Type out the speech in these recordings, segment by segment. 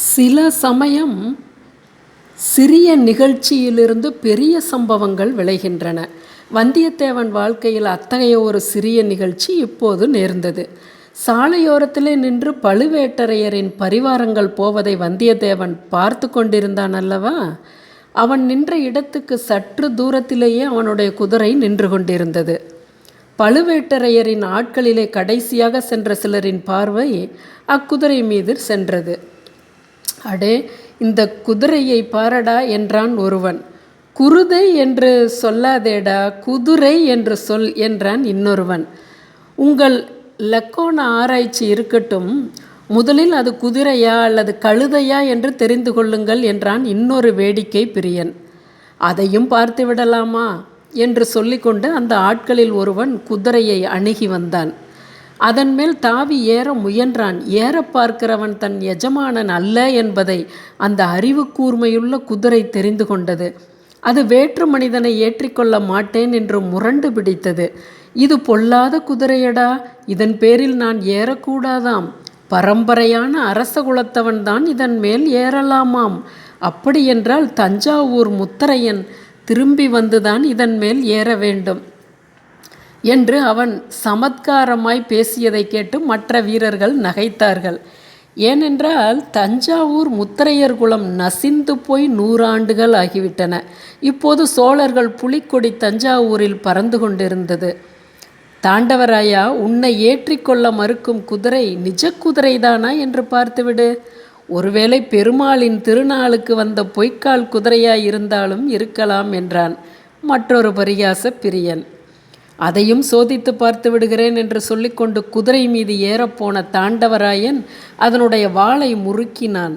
சில சமயம் சிறிய நிகழ்ச்சியிலிருந்து பெரிய சம்பவங்கள் விளைகின்றன. வந்தியத்தேவன் வாழ்க்கையில் அத்தகைய ஒரு சிறிய நிகழ்ச்சி இப்போது நேர்ந்தது. சாலையோரத்திலே நின்று பழுவேட்டரையரின் பரிவாரங்கள் போவதை வந்தியத்தேவன் பார்த்து கொண்டிருந்தான் அல்லவா? அவன் நின்ற இடத்துக்கு சற்று தூரத்திலேயே அவனுடைய குதிரை நின்று கொண்டிருந்தது. பழுவேட்டரையரின் ஆட்களிலே கடைசியாக சென்ற சிலரின் பார்வை அக்குதிரை மீது சென்றது. அடே இந்த குதிரையை பாரடா என்றான் ஒருவன். குருதை என்று சொல்லாதேடா குதிரை என்று சொல் என்றான் இன்னொருவன். உங்கள் லக்கோண ஆராய்ச்சி இருக்கட்டும். முதலில் அது குதிரையா அல்லது கழுதையா என்று தெரிந்து கொள்ளுங்கள் என்றான் இன்னொரு வேடிக்கை பிரியன். அதையும் பார்த்து விடலாமா என்று சொல்லிக்கொண்டு அந்த ஆட்களில் ஒருவன் குதிரையை அணுகி வந்தான். அதன் மேல் தாவி ஏற முயன்றான். ஏற பார்க்கிறவன் தன் எஜமானன் அல்ல என்பதை அந்த அறிவு கூர்மையுள்ள குதிரை தெரிந்து கொண்டது. அது வேற்று மனிதனை ஏற்றிக்கொள்ள மாட்டேன் என்று முரண்டு பிடித்தது. இது பொல்லாத குதிரையடா இதன் பேரில் நான் ஏறக்கூடாதாம். பரம்பரையான அரச குலத்தவன் தான் இதன் மேல் ஏறலாமாம். அப்படியென்றால் தஞ்சாவூர் முத்தரையன் திரும்பி வந்துதான் இதன் மேல் ஏற வேண்டும். என்று அவன் சமத்காரமாய் பேசியதை கேட்டு மற்ற வீரர்கள் நகைத்தார்கள். ஏனென்றால் தஞ்சாவூர் முத்தரையர் குலம் நசிந்து போய் நூறாண்டுகள் ஆகிவிட்டன. இப்போது சோழர்கள் புலிக்கொடி தஞ்சாவூரில் பறந்து கொண்டிருந்தது. தாண்டவராயா உன்னை ஏற்றிக்கொள்ள மறுக்கும் குதிரை நிஜ குதிரைதானா என்று பார்த்துவிடு. ஒருவேளை பெருமாளின் திருநாளுக்கு வந்த பொய்க்கால் குதிரையாய் இருந்தாலும் இருக்கலாம் என்றான் மற்றொரு பரியாச பிரியன். அதையும் சோதித்து பார்த்து விடுகிறேன் என்று சொல்லிக்கொண்டு குதிரை மீது ஏறப்போன தாண்டவராயன் அதனுடைய வாளை முறுக்கினான்.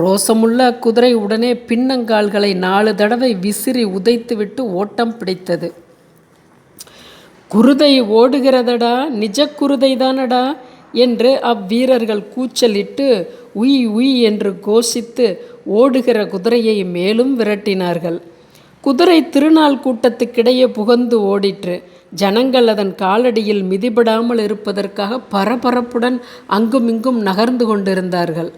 ரோசமுள்ள அக்குதிரை உடனே பின்னங்கால்களை நாலு தடவை விசிறி உதைத்துவிட்டு ஓட்டம் பிடித்தது. குருதை ஓடுகிறதடா நிஜ குருதை தானடா என்று அவ்வீரர்கள் கூச்சலிட்டு உய் உய் என்று கோஷித்து ஓடுகிற குதிரையை மேலும் விரட்டினார்கள். குதிரை திருநாள் கூட்டத்துக்கிடையே புகந்து ஓடிற்று. ஜனங்கள் அதன் காலடியில் மிதிபடாமல் இருப்பதற்காக பரபரப்புடன் அங்குமிங்கும் நகர்ந்து கொண்டிருந்தார்கள்.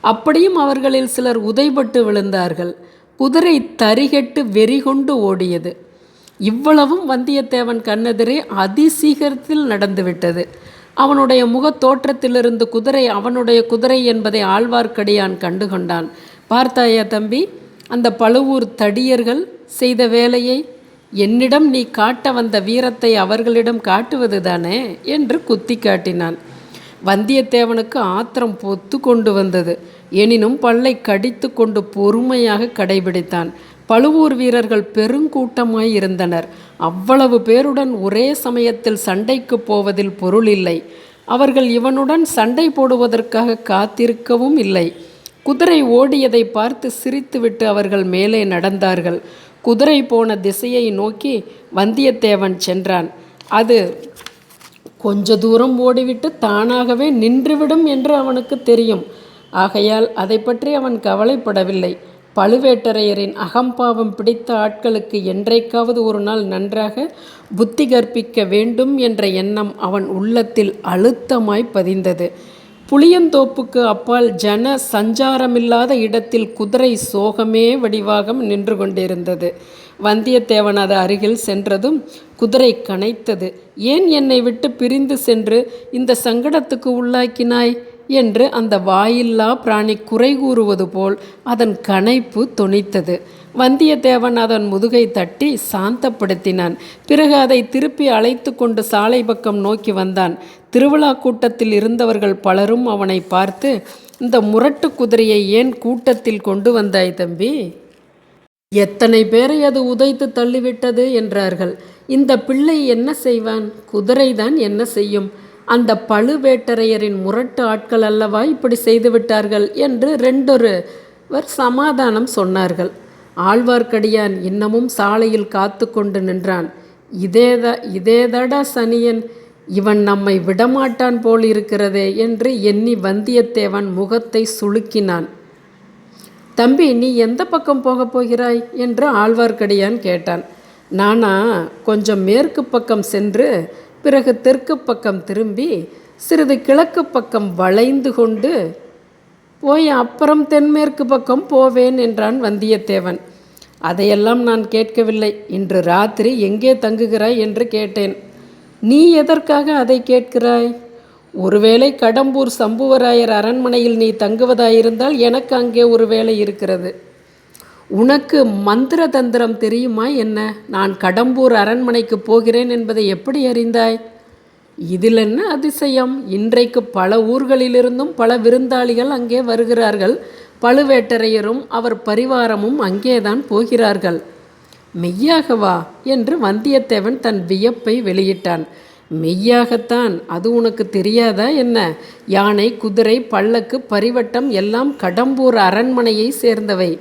அப்படியும் அவர்களில் சிலர் உதைபட்டு விழுந்தார்கள். குதிரை தரிகெட்டு வெறிகொண்டு ஓடியது. இவ்வளவும் வந்தியத்தேவன் கண்ணெதிரே அதிசீகரத்தில் நடந்துவிட்டது. அவனுடைய முகத் தோற்றத்திலிருந்து குதிரை அவனுடைய குதிரை என்பதை ஆழ்வார்க்கடியான் கண்டுகொண்டான். பார்த்தாயா தம்பி அந்த பழுவூர் தடியர்கள் செய்த வேலையை என்னிடம் நீ காட்ட வந்த வீரத்தை அவர்களிடம் காட்டுவது தானே என்று குத்தி காட்டினான். வந்தியத்தேவனுக்கு ஆத்திரம் பொத்து கொண்டு வந்தது. எனினும் பல்லை கடித்து கொண்டு பொறுமையாக கடைபிடித்தான். பழுவூர் வீரர்கள் பெருங்கூட்டமாய் இருந்தனர். அவ்வளவு பேருடன் ஒரே சமயத்தில் சண்டைக்கு போவதில் பொருள் இல்லை. அவர்கள் இவனுடன் சண்டை போடுவதற்காக காத்திருக்கவும் இல்லை. குதிரை ஓடியதை பார்த்து சிரித்துவிட்டு அவர்கள் மேலே நடந்தார்கள். குதிரை போன திசையை நோக்கி வந்தியத்தேவன் சென்றான். அது கொஞ்ச தூரம் ஓடிவிட்டு தானாகவே நின்றுவிடும் என்று அவனுக்கு தெரியும். ஆகையால் அதை பற்றி அவன் கவலைப்படவில்லை. பழுவேட்டரையரின் அகம்பாவம் பிடித்த ஆட்களுக்கு என்றைக்காவது ஒரு நாள் நன்றாக புத்தி கற்பிக்க வேண்டும் என்ற எண்ணம் அவன் உள்ளத்தில் அழுத்தமாய் பதிந்தது. புளியந்தோப்புக்கு அப்பால் ஜன சஞ்சாரமில்லாத இடத்தில் குதிரை சோகமே வடிவாக நின்று கொண்டிருந்தது. வந்தியத்தேவன் அது அருகில் சென்றதும் குதிரை கனைத்தது. ஏன் என்னை விட்டு பிரிந்து சென்று இந்த சங்கடத்துக்கு உள்ளாக்கினாய்? என்று அந்த வாயில்லா பிராணி குறை கூறுவது போல் அதன் கனைப்பு தொனித்தது. வந்தியத்தேவன் அதன் முதுகை தட்டி சாந்தப்படுத்தினான். பிறகு அதை திருப்பி அழைத்து கொண்டு சாலை பக்கம் நோக்கி வந்தான். திருவிழா கூட்டத்தில் இருந்தவர்கள் பலரும் அவனை பார்த்து இந்த முரட்டு குதிரையை ஏன் கூட்டத்தில் கொண்டு வந்தாய் தம்பி? எத்தனை பேரை அது உதைத்து தள்ளிவிட்டது? என்றார்கள். இந்த பிள்ளை என்ன செய்வான்? குதிரைதான் என்ன செய்யும்? அந்த பழுவேட்டரையரின் முரட்டு ஆட்கள் அல்லவா இப்படி செய்துவிட்டார்கள் என்று ரெண்டொருவர் சமாதானம் சொன்னார்கள். ஆழ்வார்க்கடியான் இன்னமும் சாலையில் காத்து கொண்டு நின்றான். இதேதா இதேதடா சனியன் இவன் நம்மை விடமாட்டான் போல் இருக்கிறதே என்று எண்ணி வந்தியத்தேவன் முகத்தை சுளுக்கினான். தம்பி நீ எந்த பக்கம் போகப் போகிறாய்? என்று ஆழ்வார்க்கடியான் கேட்டான். நானா கொஞ்சம் மேற்கு பக்கம் சென்று பிறகு தெற்கு பக்கம் திரும்பி சிறிது கிழக்கு பக்கம் வளைந்து கொண்டு போய் அப்புறம் தென்மேற்கு பக்கம் போவேன் என்றான் வந்தியத்தேவன். அதையெல்லாம் நான் கேட்கவில்லை. இன்று ராத்திரி எங்கே தங்குகிறாய் என்று கேட்டேன். நீ எதற்காக அதை கேட்கிறாய்? ஒருவேளை கடம்பூர் சம்புவராயர் அரண்மனையில் நீ தங்குவதாயிருந்தால் எனக்கு அங்கே ஒரு வேலை இருக்கிறது. உனக்கு மந்திர தந்திரம் தெரியுமா என்ன? நான் கடம்பூர் அரண்மனைக்கு போகிறேன் என்பதை எப்படி அறிந்தாய்? இதில் என்ன அதிசயம்? இன்றைக்கு பல ஊர்களிலிருந்தும் பல விருந்தாளிகள் அங்கே வருகிறார்கள். பழுவேட்டரையரும் அவர் பரிவாரமும் அங்கேதான் போகிறார்கள். மெய்யாகவா? என்று வந்தியத்தேவன் தன் வியப்பை வெளியிட்டான். மெய்யாகத்தான். அது உனக்கு தெரியாதா என்ன? யானை குதிரை பல்லக்கு பரிவட்டம் எல்லாம் கடம்பூர் அரண்மனையை சேர்ந்தவை.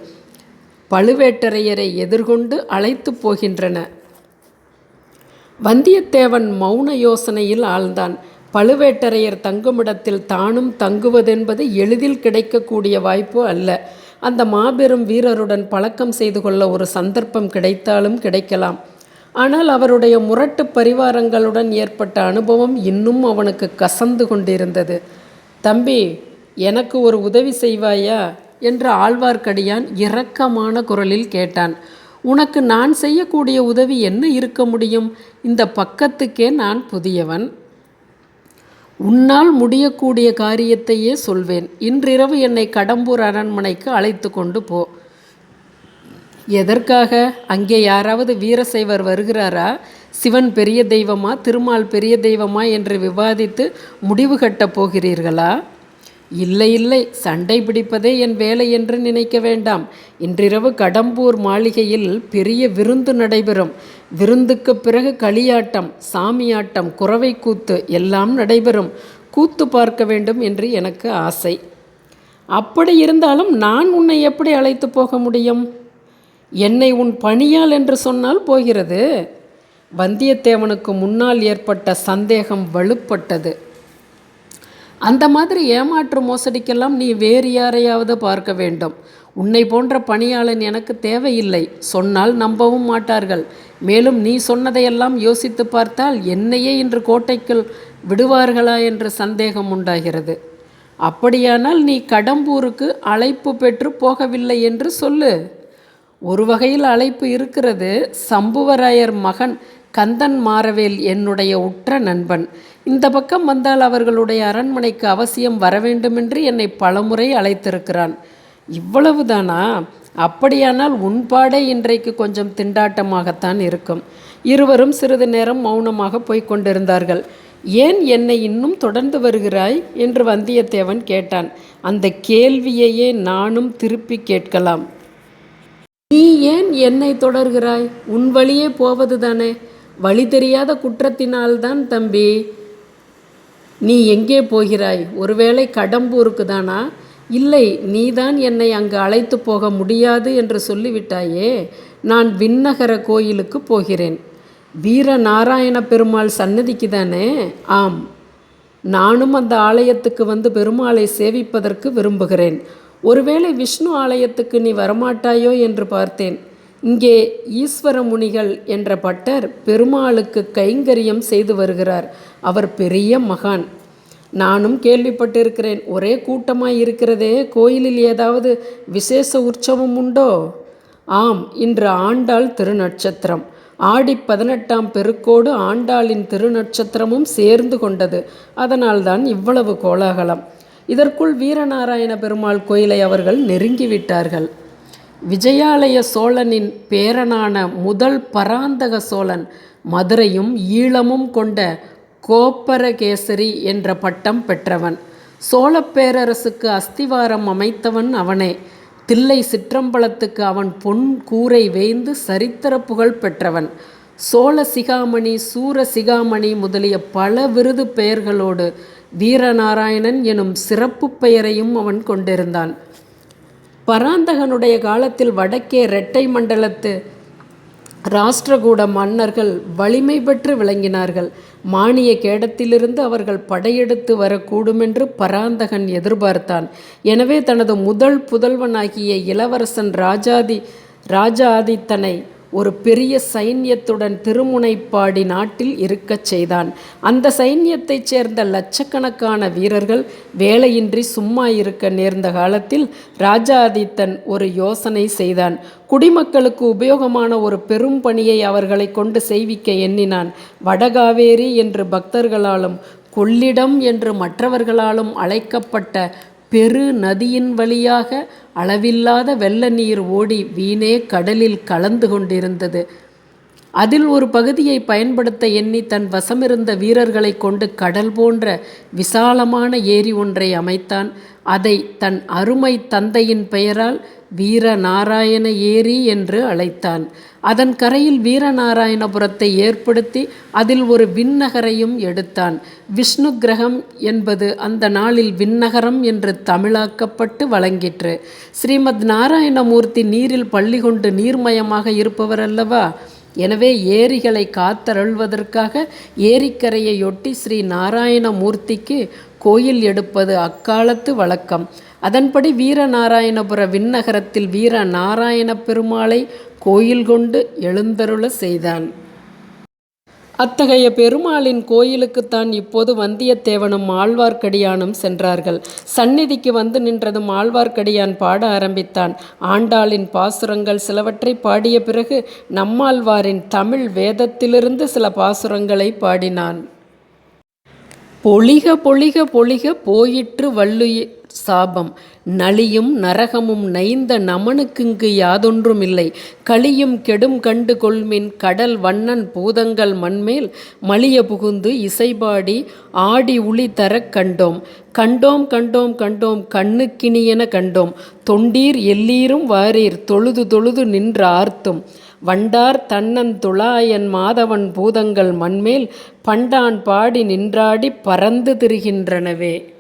பழுவேட்டரையரை எதிர்கொண்டு அழைத்து போகின்றன. வந்தியத்தேவன் மௌன யோசனையில் ஆழ்ந்தான். பழுவேட்டரையர் தங்குமிடத்தில் தானும் தங்குவதென்பது எளிதில் கிடைக்கக்கூடிய வாய்ப்பு அல்ல. அந்த மாபெரும் வீரருடன் பழக்கம் செய்து கொள்ள ஒரு சந்தர்ப்பம் கிடைத்தாலும் கிடைக்கலாம். ஆனால் அவருடைய முரட்டு பரிவாரங்களுடன் ஏற்பட்ட அனுபவம் இன்னும் அவனுக்கு கசந்து கொண்டிருந்தது. தம்பி எனக்கு ஒரு உதவி செய்வாயா? என்று ஆழ்வார்க்கடியான் இரக்கமான குரலில் கேட்டான் உனக்கு நான் செய்யக்கூடிய உதவி என்ன இருக்க முடியும்? இந்த பக்கத்துக்கே நான் புதியவன். உன்னால் முடியக்கூடிய காரியத்தையே சொல்வேன். இன்றிரவு என்னை கடம்பூர் அரண்மனைக்கு அழைத்து கொண்டு போ. எதற்காக? அங்கே யாராவது வீரசைவர் வருகிறாரா? சிவன் பெரிய தெய்வமா? திருமால் பெரிய தெய்வமா? என்று விவாதித்து முடிவு கட்டப் போகிறீர்களா? இல்லை இல்லை சண்டை பிடிப்பதே என் வேலை என்று நினைக்க வேண்டாம். இன்றிரவு கடம்பூர் மாளிகையில் பெரிய விருந்து நடைபெறும். விருந்துக்கு பிறகு களியாட்டம் சாமியாட்டம் குறவை கூத்து எல்லாம் நடைபெறும். கூத்து பார்க்க வேண்டும் என்று எனக்கு ஆசை. அப்படி இருந்தாலும் நான் உன்னை எப்படி அழைத்து போக முடியும்? என்னை உன் பணியால் என்று சொன்னால் போகிறது. வந்தியத்தேவனுக்கு முன்னால் ஏற்பட்ட சந்தேகம் வலுப்பட்டது. அந்த மாதிரி ஏமாற்று மோசடிக்கெல்லாம் நீ வேறு யாரையாவது பார்க்க வேண்டும். உன்னை போன்ற பணியாளன் எனக்கு தேவையில்லை. சொன்னால் நம்பவும் மாட்டார்கள். மேலும் நீ சொன்னதையெல்லாம் யோசித்து பார்த்தால் என்னையே இன்று கோட்டைக்குள் விடுவார்களா என்ற சந்தேகம் உண்டாகிறது. அப்படியானால் நீ கடம்பூருக்கு அழைப்பு பெற்று போகவில்லை என்று சொல்லு. ஒரு வகையில் அழைப்பு இருக்கிறது. சம்புவராயர் மகன் கந்தன் மாறவேல் என்னுடைய உற்ற நண்பன். இந்த பக்கம் வந்தால் அவர்களுடைய அரண்மனைக்கு அவசியம் வரவேண்டுமென்று என்னை பலமுறை அழைத்திருக்கிறான். இவ்வளவுதானா? அப்படியானால் உன்பாடே இன்றைக்கு கொஞ்சம் திண்டாட்டமாகத்தான் இருக்கும். இருவரும் சிறிது நேரம் மௌனமாக போய்க் கொண்டிருந்தார்கள். ஏன் என்னை இன்னும் தொடர்ந்து வருகிறாய்? என்று வந்தியத்தேவன் கேட்டான். அந்த கேள்வியையே நானும் திருப்பி கேட்கலாம். நீ ஏன் என்னை தொடர்கிறாய்? உன் வழியே போவதுதானே? வழி தெரியாத குற்றத்தினால்தான் தம்பி. நீ எங்கே போகிறாய்? ஒருவேளை கடம்பூருக்கு தானா இல்லை நீதான் என்னை அங்கு அழைத்து போக முடியாது என்று சொல்லிவிட்டாயே நான் விண்ணகர கோயிலுக்கு போகிறேன். வீர நாராயண பெருமாள் சன்னதிக்கு தானே? ஆம். நானும் அந்த ஆலயத்துக்கு வந்து பெருமாளை சேவிப்பதற்கு விரும்புகிறேன். ஒருவேளை விஷ்ணு ஆலயத்துக்கு நீ வரமாட்டாயோ என்று பார்த்தேன். இங்கே ஈஸ்வர முனிகள் என்ற பட்டர் பெருமாளுக்கு கைங்கரியம் செய்து வருகிறார். அவர் பெரிய மகான். நானும் கேள்விப்பட்டிருக்கிறேன். ஒரே கூட்டமாய் இருக்கிறதே கோயிலில் ஏதாவது விசேஷ உற்சவம் உண்டோ? ஆம் இன்று ஆண்டாள் திருநட்சத்திரம். ஆடி பதினெட்டாம் பெருக்கோடு ஆண்டாளின் திருநட்சத்திரமும் சேர்ந்து கொண்டது. அதனால்தான் இவ்வளவு கோலாகலம். இதற்குள் வீரநாராயண பெருமாள் கோயிலை அவர்கள் நெருங்கிவிட்டார்கள். விஜயாலய சோழனின் பேரனான முதல் பராந்தக சோழன் மதுரையும் ஈழமும் கொண்ட கோப்பரகேசரி என்ற பட்டம் பெற்றவன். சோழப்பேரரசுக்கு அஸ்திவாரம் அமைத்தவன் அவனே. தில்லை சிற்றம்பலத்துக்கு அவன் பொன் கூரை வேய்ந்து சரித்திர புகழ் பெற்றவன். சோழ சிகாமணி சூர சிகாமணி முதலிய பல விருது பெயர்களோடு வீரநாராயணன் எனும் சிறப்பு பெயரையும் அவன் கொண்டிருந்தான். பராந்தகனுடைய காலத்தில் வடக்கே இரட்டை மண்டலத்து ராஷ்டிரகூட மன்னர்கள் வலிமை பெற்று விளங்கினார்கள். மானிய கேடத்திலிருந்து அவர்கள் படையெடுத்து வரக்கூடுமென்று பராந்தகன் எதிர்பார்த்தான். எனவே தனது முதல் புதல்வனாகிய இளவரசன் ராஜாதி ராஜாதித்தனை ஒரு பெரிய சைன்யத்துடன் திருமுனைப்பாடி நாட்டில் இருக்கச் செய்தான். அந்த சைன்யத்தைச் சேர்ந்த லட்சக்கணக்கான வீரர்கள் வேலையின்றி சும்மா இருக்க நேர்ந்த காலத்தில் ராஜாதித்தன் ஒரு யோசனை செய்தான். குடிமக்களுக்கு உபயோகமான ஒரு பெரும் பணியை அவர்களை கொண்டு செய்விக்க எண்ணினான். வடகாவேரி என்று பக்தர்களாலும் கொள்ளிடம் என்று மற்றவர்களாலும் அழைக்கப்பட்ட பெரு நதியின் வழியாக அளவில்லாத வெள்ள நீர் ஓடி வீணே கடலில் கலந்து கொண்டிருந்தது. அதில் ஒரு பகுதியை பயன்படுத்த எண்ணி தன் வசமிருந்த வீரர்களை கொண்டு கடல் போன்ற விசாலமான ஏரி ஒன்றை அமைத்தான். அதை தன் அருமை தந்தையின் பெயரால் வீரநாராயண ஏரி என்று அழைத்தான். அதன் கரையில் வீரநாராயணபுரத்தை ஏற்படுத்தி அதில் ஒரு விண்ணகரையும் எடுத்தான். விஷ்ணு கிரகம் என்பது அந்த நாளில் விண்ணகரம் என்று தமிழாக்கப்பட்டு வழங்கிற்று. ஸ்ரீமத் நாராயணமூர்த்தி நீரில் பள்ளி கொண்டு நீர்மயமாக இருப்பவர் அல்லவா? எனவே ஏரிகளை காத்தருள்வதற்காக ஏரிக்கரையையொட்டி ஸ்ரீ நாராயணமூர்த்திக்கு கோயில் எடுப்பது அக்காலத்து வழக்கம். அதன்படி வீரநாராயணபுர விண்ணகரத்தில் வீர நாராயண பெருமாளை கோயில் கொண்டு எழுந்தருள செய்தான். அத்தகைய பெருமாளின் கோயிலுக்குத்தான் இப்போது வந்தியத்தேவனும் ஆழ்வார்க்கடியானும் சென்றார்கள். சந்நிதிக்கு வந்து நின்றதும் ஆழ்வார்க்கடியான் பாட ஆரம்பித்தான். ஆண்டாளின் பாசுரங்கள் சிலவற்றை பாடிய பிறகு நம்மாழ்வாரின் தமிழ் வேதத்திலிருந்து சில பாசுரங்களை பாடினான். பொழிக பொழிக பொழிக போயிற்று வள்ளுயிர் சாபம். நளியும் நரகமும் நைந்த நமனுக்குங்கு யாதொன்றுமில்லை. களியும் கெடும் கண்டு கொள்மின் கடல் வண்ணன் பூதங்கள் மண்மேல் மலிய புகுந்து இசைபாடி ஆடி உளி தரக் கண்டோம். கண்டோம் கண்டோம் கண்டோம் கண்ணுக்கினியென கண்டோம். தொண்டீர் எல்லீரும் வாரீர் தொழுது தொழுது நின்ற ஆர்த்தும். வண்டார் தன்னன் துளாயன் மாதவன் பூதங்கள் மண்மேல் பண்டான் பாடி நின்றாடி பறந்து திரிகின்றனவே.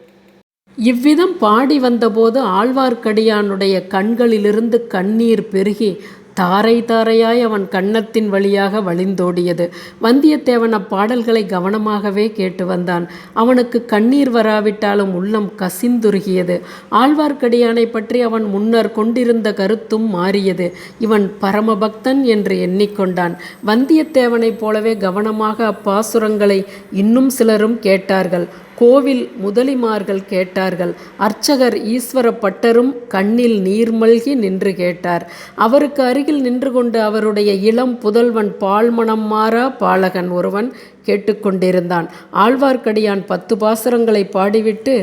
இவ்விதம் பாடி வந்தபோது ஆழ்வார்க்கடியானுடைய கண்களிலிருந்து கண்ணீர் பெருகி தாரை தாரையாய் அவன் கன்னத்தின் வழியாக வழிந்தோடியது. வந்தியத்தேவன் அப்பாடல்களை கவனமாகவே கேட்டு வந்தான். அவனுக்கு கண்ணீர் வராவிட்டாலும் உள்ளம் கசிந்துருகியது. ஆழ்வார்க்கடியானை பற்றி அவன் முன்னர் கொண்டிருந்த கருத்தும் மாறியது. இவன் பரமபக்தன் என்று எண்ணிக்கொண்டான். வந்தியத்தேவனைப் போலவே கவனமாக அப்பாசுரங்களை இன்னும் சிலரும் கேட்டார்கள். கோவில் முதலிமார்கள் கேட்டார்கள். அர்ச்சகர் ஈஸ்வர பட்டரும் கண்ணில் நீர்மல்கி நின்று கேட்டார். அவருக்கு அருகில் நின்று கொண்டு அவருடைய இளம் புதல்வன் பால்மணம் மாறா பாலகன் ஒருவன் கேட்டுக்கொண்டிருந்தான் ஆழ்வார்க்கடியான் பத்து பாசுரங்களை பாடிவிட்டு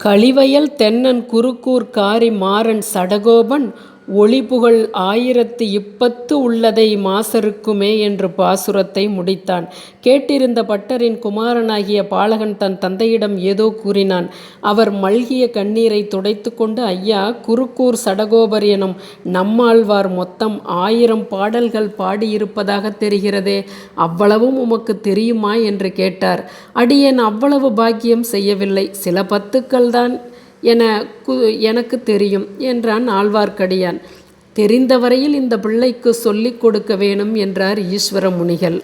கழிவயல் தென்னன் குறுக்கூர் காரி மாறன் சடகோபன் ஒளிபுகழ் ஆயிரத்து இப்பத்து உள்ளதை மாசருக்குமே என்று பாசுரத்தை முடித்தான். கேட்டிருந்த பட்டரின் குமாரனாகிய பாலகன் தன் தந்தையிடம் ஏதோ கூறினான். அவர் மல்கிய கண்ணீரை துடைத்து கொண்டு ஐயா குறுக்கூர் சடகோபர் எனும் நம்மாழ்வார் மொத்தம் ஆயிரம் பாடல்கள் பாடியிருப்பதாக தெரிகிறதே அவ்வளவும் உமக்கு தெரியுமா? என்று கேட்டார். அடியேன் அவ்வளவு பாக்கியம் செய்யவில்லை. சில பத்துக்கள் தான் என கு எனக்கு தெரியும் என்றான் ஆழ்வார்க்கடியான். தெரிந்தவரையில் இந்த பிள்ளைக்கு சொல்லிக் கொடுக்க வேணும் என்றார் ஈஸ்வர முனிகள்.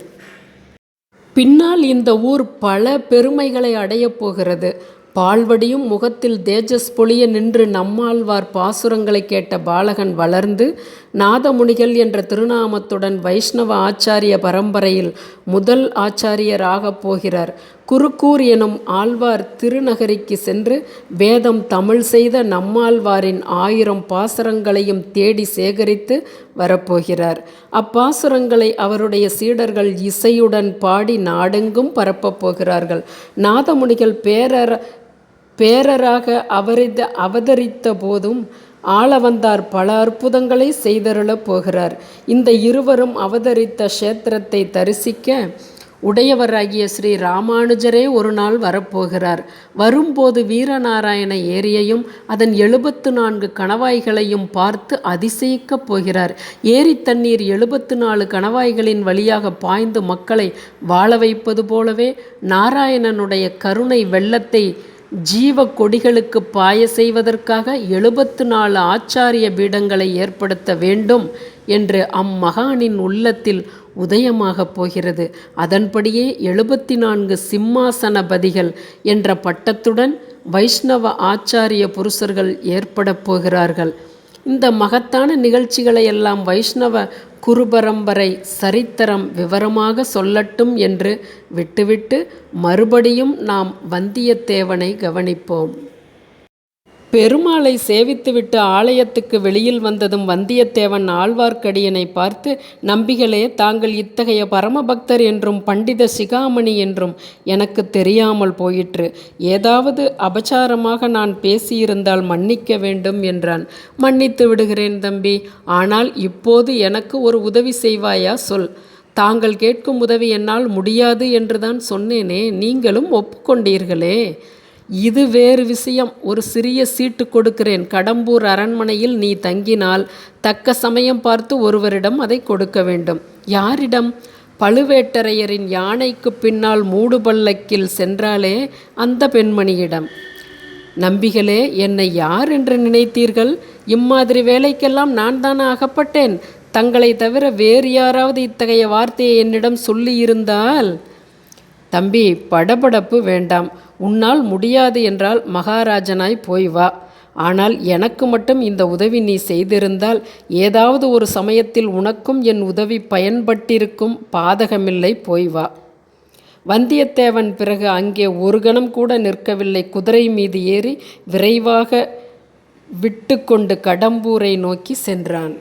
பின்னால் இந்த ஊர் பல பெருமைகளை அடையப் போகிறது. பால்வடியும் முகத்தில் தேஜஸ் பொழிய நின்று நம்மாழ்வார் பாசுரங்களை கேட்ட பாலகன் வளர்ந்து நாதமுனிகள் என்ற திருநாமத்துடன் வைஷ்ணவ ஆச்சாரிய பரம்பரையில் முதல் ஆச்சாரியராகப் போகிறார். குருக்கூர் எனும் ஆழ்வார் திருநகரிக்கு சென்று வேதம் தமிழ் செய்த நம்மாழ்வாரின் ஆயிரம் பாசுரங்களையும் தேடி சேகரித்து வரப்போகிறார். அப்பாசுரங்களை அவருடைய சீடர்கள் இசையுடன் பாடி நாடெங்கும் பரப்பப் போகிறார்கள். நாதமுனிகள் பேரர பேரராக அவரித அவதரித்த போதும் ஆளவந்தார் பல அற்புதங்களை செய்தருளப் போகிறார். இந்த இருவரும் அவதரித்த க்ஷேத்திரத்தை தரிசிக்க உடையவராகிய ஸ்ரீ ராமானுஜரே ஒரு நாள் வரப்போகிறார். வரும்போது வீரநாராயண ஏரியையும் அதன் எழுபத்து நான்கு கணவாய்களையும் பார்த்து அதிசயிக்கப் போகிறார். ஏரி தண்ணீர் எழுபத்து நாலு கணவாய்களின் வழியாக பாய்ந்து மக்களை வாழ வைப்பது போலவே நாராயணனுடைய கருணை வெள்ளத்தை ஜீவ கொடிகளுக்கு பாய செய்வதற்காக எழுபத்து நாலு ஆச்சாரிய பீடங்களை ஏற்படுத்த வேண்டும் என்று அம்மகானின் உள்ளத்தில் உதயமாகப் போகிறது. அதன்படியே எழுபத்தி நான்கு சிம்மாசனபதிகள் என்ற பட்டத்துடன் வைஷ்ணவ ஆச்சாரிய புருஷர்கள் ஏற்படப் போகிறார்கள். இந்த மகத்தான நிகழ்ச்சிகளை எல்லாம் வைஷ்ணவ குருபரம்பரை சரித்திரம் விவரமாக சொல்லட்டும் என்று விட்டுவிட்டு மறுபடியும் நாம் வந்தியத்தேவனை கவனிப்போம். பெருமாளை சேவித்துவிட்டு ஆலயத்துக்கு வெளியில் வந்ததும் வந்தியத்தேவன் ஆழ்வார்க்கடியனை பார்த்து நம்பிகளே தாங்கள் இத்தகைய பரமபக்தர் என்றும் பண்டித சிகாமணி என்றும் எனக்கு தெரியாமல் போயிற்று. ஏதாவது அபச்சாரமாக நான் பேசியிருந்தால் மன்னிக்க வேண்டும் என்றான். மன்னித்து விடுகிறேன் தம்பி. ஆனால் இப்போது எனக்கு ஒரு உதவி செய்வாயா சொல். தாங்கள் கேட்கும் உதவி என்னால் முடியாது என்றுதான் சொன்னேனே. நீங்களும் ஒப்புக்கொண்டீர்களே. இது வேறு விஷயம். ஒரு சிறிய சீட்டு கொடுக்கிறேன். கடம்பூர் அரண்மனையில் நீ தங்கினால் தக்க சமயம் பார்த்து ஒருவரிடம் அதை கொடுக்க வேண்டும். யாரிடம்? பழுவேட்டரையரின் யானைக்கு பின்னால் மூடுபல்லக்கில் சென்றாலே அந்த பெண்மணியிடம். நம்பிகளே என்னை யார் என்று நினைத்தீர்கள்? இம்மாதிரி வேலைக்கெல்லாம் நான் தானே அகப்பட்டேன். தங்களை தவிர வேறு யாராவது இத்தகைய வார்த்தையை என்னிடம் சொல்லியிருந்தால் தம்பி படபடப்பு வேண்டாம். உன்னால் முடியாது என்றால் மகாராஜனாய் போய் வா. ஆனால் எனக்கு மட்டும் இந்த உதவி நீ செய்திருந்தால் ஏதாவது ஒரு சமயத்தில் உனக்கும் என் உதவி பயன்பட்டிருக்கும் பாதகமில்லை போய் வா. வந்தியத்தேவன் பிறகு அங்கே ஒரு கணம் கூட நிற்கவில்லை. குதிரை மீது ஏறி விரைவாக விட்டு கொண்டு கடம்பூரை நோக்கி சென்றான்.